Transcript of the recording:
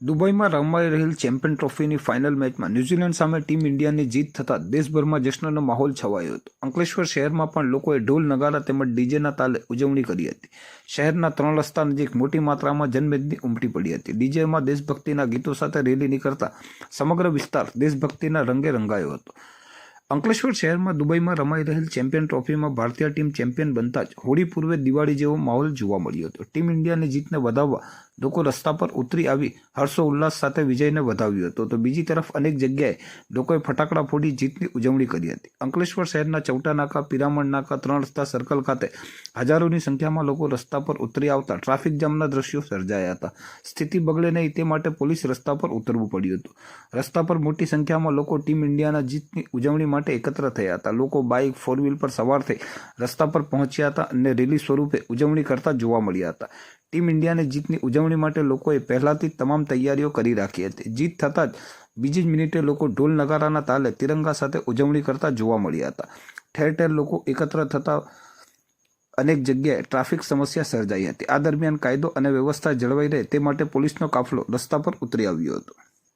દુબઈમાં રમાઈ રહેલ ચેમ્પિયન ટ્રોફીની ફાઇનલ મેચમાં ન્યૂઝીલેન્ડ સામે ટીમ ઇન્ડિયાની જીત થતાં દેશભરમાં જશ્નનો માહોલ છવાયો હતો. અંકલેશ્વર શહેરમાં પણ લોકોએ ઢોલ, નગારા તેમજ ડીજેના તાલે ઉજવણી કરી હતી. શહેરના ત્રણ રસ્તા નજીક મોટી માત્રામાં જનમેદની ઉમટી પડી હતી. ડીજેમાં દેશભક્તિના ગીતો સાથે રેલી નીકળતા સમગ્ર વિસ્તાર દેશભક્તિના રંગે રંગાયો હતો. અંકલેશ્વર શહેરમાં દુબઈમાં રમાઈ રહેલ ચેમ્પિયન ટ્રોફીમાં ભારતીય ટીમ ચેમ્પિયન બનતા જ હોળી પૂર્વે દિવાળી જેવો માહોલ જોવા મળ્યો હતો. ટીમ ઇન્ડિયાની જીતને વધાવવા લોકો રસ્તા પર ઉતરી આવી હર્ષો ઉલ્લાસ સાથે વિજયને વધાવ્યો હતો. તો બીજી તરફ અનેક જગ્યાએ લોકોએ ફટાકડા ફોડી જીતની ઉજવણી કરી હતી. અંકલેશ્વર શહેરના ચૌટા નાકા પિરામણ નાકા ત્રણ રસ્તા સર્કલ ખાતે હજારોની સંખ્યામાં લોકો રસ્તા પર ઉતરી આવતા ટ્રાફિક જામના દ્રશ્યો સર્જાયા હતા. સ્થિતિ બગડે નહીં તે માટે પોલીસ રસ્તા પર ઉતરવું પડ્યું હતું. રસ્તા પર મોટી સંખ્યામાં લોકો ટીમ ઇન્ડિયાના જીતની ઉજવણી માટે એકત્ર થયા હતા. લોકો બાઇક ફોર વ્હીલ પર સવાર થઈ રસ્તા પર પહોંચ્યા હતા અને રેલી સ્વરૂપે ઉજવણી કરતા જોવા મળ્યા હતા. ટીમ ઇન્ડિયાની જીતની ઉજવણી માટે લોકોએ પહેલાથી તમામ તૈયારીઓ કરી રાખી હતી. જીત થતાં જ બીજી જ મિનિટે લોકો ઢોલ નગારાના તાલે તિરંગા સાથે ઉજવણી કરતા જોવા મળ્યા હતા. ઠેર ઠેર લોકો એકત્ર થતા અનેક જગ્યાએ ટ્રાફિક સમસ્યા સર્જાઈ હતી. આ દરમિયાન કાયદો અને વ્યવસ્થા જળવાઈ રહે તે માટે પોલીસનો કાફલો રસ્તા પર ઉતરી આવ્યો હતો.